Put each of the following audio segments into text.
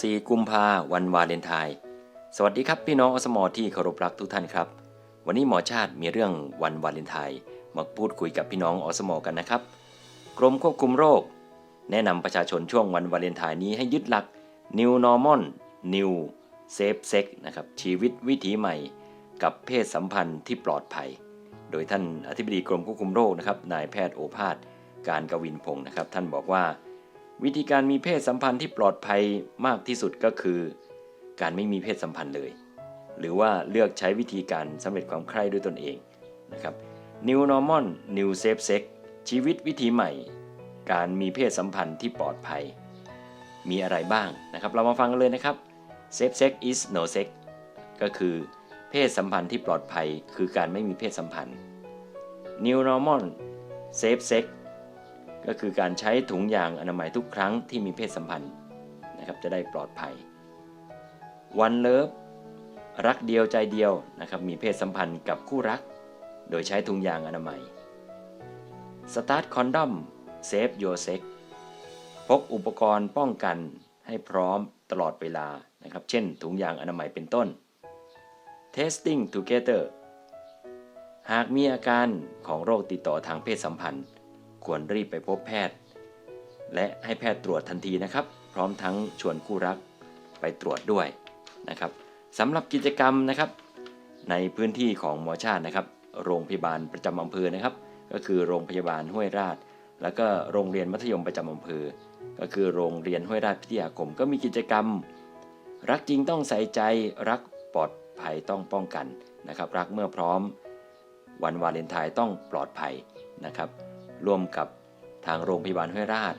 14 กุมภาวันวาเลนไทน์สวัสดีครับพี่น้องอสมอที่เคารพรักทุกท่านครับ วันนี้หมอชาติมีเรื่องวันวาเลนไทน์มาพูดคุยกับพี่น้องอสมอกันนะครับ กรมควบคุมโรค แนะนำประชาชนช่วงวันวาเลนไทน์นี้ให้ยึดหลัก New Normal New Safe Sex นะครับชีวิตวิถีใหม่ กับเพศสัมพันธ์ที่ปลอดภัย โดยท่านอธิบดีกรมควบคุมโรคนะครับนายแพทย์โอภาสการกวินพงศ์นะครับ ท่านบอกว่า วิธีการมีเพศสัมพันธ์ที่ปลอดภัยมากที่สุดก็คือ การไม่มีเพศสัมพันธ์เลย หรือว่าเลือกใช้วิธีการสำเร็จความใคร่ด้วยตนเองนะครับ New Normal New Safe Sex ชีวิตวิถีใหม่ การมีเพศสัมพันธ์ที่ปลอดภัย มีอะไรบ้างนะครับ เรามาฟังกันเลยนะครับ Safe Sex is no sex ก็คือเพศสัมพันธ์ที่ปลอดภัย คือการไม่มีเพศสัมพันธ์ New Normal Safe Sex ก็คือการใช้ถุงยางอนามัยทุกครั้งที่มีเพศสัมพันธ์นะครับจะได้ปลอดภัย One Love รักเดียวใจเดียวนะครับมีเพศสัมพันธ์กับคู่รัก โดยใช้ถุงยางอนามัย Start Condom Save Your Sex พกอุปกรณ์ป้องกันให้พร้อมตลอดเวลานะครับเช่นถุงยางอนามัยเป็นต้น Testing Together หากมีอาการของโรคติดต่อทางเพศสัมพันธ์ ควรรีบไปพบแพทย์ และให้แพทย์ตรวจทันทีนะครับ พร้อมทั้งชวนคู่รักไปตรวจด้วยนะครับสำหรับกิจกรรมนะครับ ในพื้นที่ของหมอชาตินะครับ โรงพยาบาลประจำอำเภอนะครับ ก็คือโรงพยาบาลห้วยราช แล้วก็โรงเรียนมัธยมประจำอำเภอ ก็คือโรงเรียนห้วยราชพิทยาคม ก็มีกิจกรรม รักจริงต้องใส่ใจรักปลอดภัยต้องป้องกันนะครับ รักเมื่อพร้อม วันวาเลนไทน์ต้องปลอดภัยนะครับ ร่วมกับทางโรงพยาบาลห้วยราช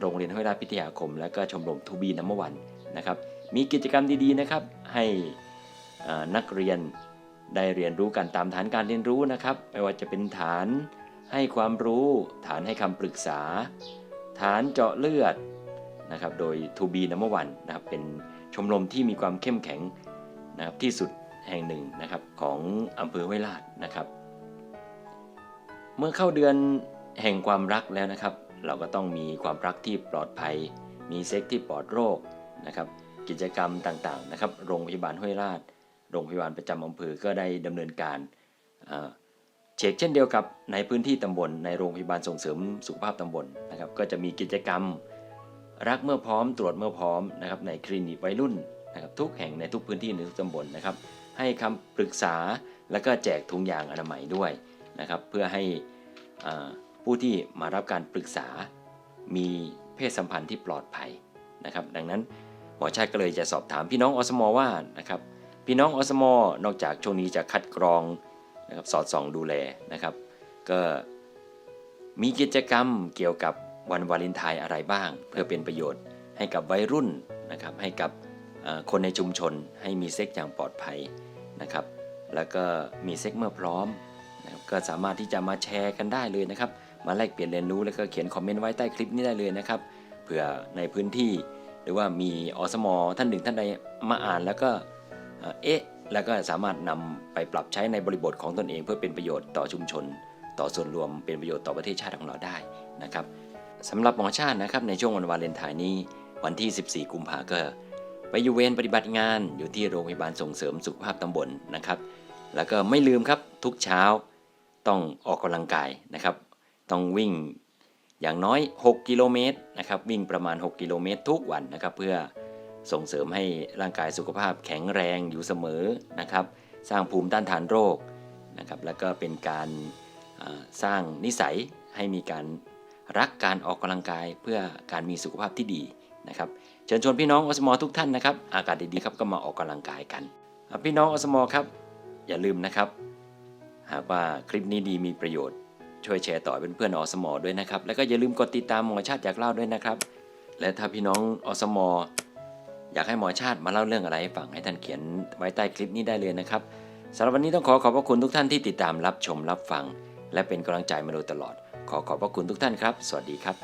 โรงเรียนห้วยราชพิทยาคม และก็ชมรมทูบีน้ำมวันนะครับ มีกิจกรรมดีๆนะครับ ให้นักเรียนได้เรียนรู้กันตามฐานการเรียนรู้นะครับ ไม่ว่าจะเป็นฐานให้ความรู้ ฐานให้คำปรึกษา ฐานเจาะเลือดนะครับ โดยทูบีน้ำมวันนะครับ เป็นชมรมที่มีความเข้มแข็งนะครับที่สุดแห่งหนึ่งนะครับของอำเภอห้วยราชนะครับ เมื่อเข้าเดือน แห่งความรักแล้วนะครับ เราก็ต้องมีความรักที่ปลอดภัย มีเซ็กที่ปลอดโรคนะครับ กิจกรรมต่างๆนะครับ โรงพยาบาลห้วยราช โรงพยาบาลประจำอำเภอก็ได้ดำเนินการเช็คเช่นเดียวกับในพื้นที่ตำบลในโรงพยาบาลส่งเสริมสุขภาพตำบลนะครับ ก็จะมีกิจกรรม รักเมื่อพร้อมตรวจเมื่อพร้อมนะครับในคลินิกวัยรุ่นนะครับทุกแห่งในทุกพื้นที่ในทุกตำบลนะครับ ให้คำปรึกษาแล้วก็แจกถุงยางอนามัยด้วยนะครับ เพื่อให้อ่า ผู้ที่มารับการปรึกษา มีเพศสัมพันธ์ที่ปลอดภัยนะครับ ดังนั้นหมอชาติก็เลยจะสอบถามพี่น้องอสมว่านะครับพี่น้องอสมนอกจากช่วงนี้จะคัดกรองนะครับสอดส่องดูแลนะครับ ก็มีกิจกรรมเกี่ยวกับวันวาเลนไทน์อะไรบ้าง เพื่อเป็นประโยชน์ให้กับวัยรุ่นนะครับให้กับคนในชุมชนให้มีเซ็กอย่างปลอดภัยนะครับ แล้วก็มีเซ็กเมื่อพร้อมนะครับก็สามารถที่จะมาแชร์กันได้เลยนะครับ มาแลกเปลี่ยนเรียนรู้แล้วก็เขียนคอมเมนต์ไว้ใต้คลิปนี้ได้เลยนะครับเผื่อในพื้นที่หรือว่ามีอสมท่านหนึ่งท่านใดมาอ่านแล้วก็เอ๊ะแล้วก็สามารถนำไปปรับใช้ในบริบทของตนเอง เพื่อเป็นประโยชน์ต่อชุมชน ต่อส่วนรวมเป็นประโยชน์ต่อประเทศชาติของเราได้นะครับสำหรับหมอชาตินะครับในช่วงวันวาเลนไทน์นี้ วันที่ 14 กุมภาก็ไปอยู่เวรปฏิบัติงานอยู่ที่โรงพยาบาลส่งเสริมสุขภาพตำบลนะครับ แล้วก็ไม่ลืมครับทุกเช้าต้องออกกำลังกายนะครับ ต้องวิ่งอย่างน้อย 6 กิโลเมตรนะครับวิ่งประมาณ 6 กิโลเมตรทุกวันนะครับ เพื่อส่งเสริมให้ร่างกายสุขภาพแข็งแรงอยู่เสมอนะครับ สร้างภูมิต้านทานโรคนะครับ แล้วก็เป็นการสร้างนิสัยให้มีการรักการออกกำลังกายเพื่อการมีสุขภาพที่ดีนะครับเชิญชวนพี่น้องอสมทุกท่านนะครับ อากาศดีๆครับก็มาออกกำลังกายกันอะพี่น้องอสมครับ อย่าลืมนะครับ หากว่าคลิปนี้ดีมีประโยชน์ ช่วยแชร์ต่อเป็นเพื่อนๆอสมด้วยนะครับ แล้วก็อย่าลืมกดติดตามหมอชาติอยากเล่าด้วยนะครับ และถ้าพี่น้องอสมอยากให้หมอชาติมาเล่าเรื่องอะไรให้ฟังให้ท่านเขียนไว้ใต้คลิปนี้ได้เลยนะครับสำหรับวันนี้ต้องขอขอบพระคุณทุกท่านที่ติดตามรับชมรับฟัง และเป็นกำลังใจมาโดยตลอด ขอขอบพระคุณทุกท่านครับ สวัสดีครับ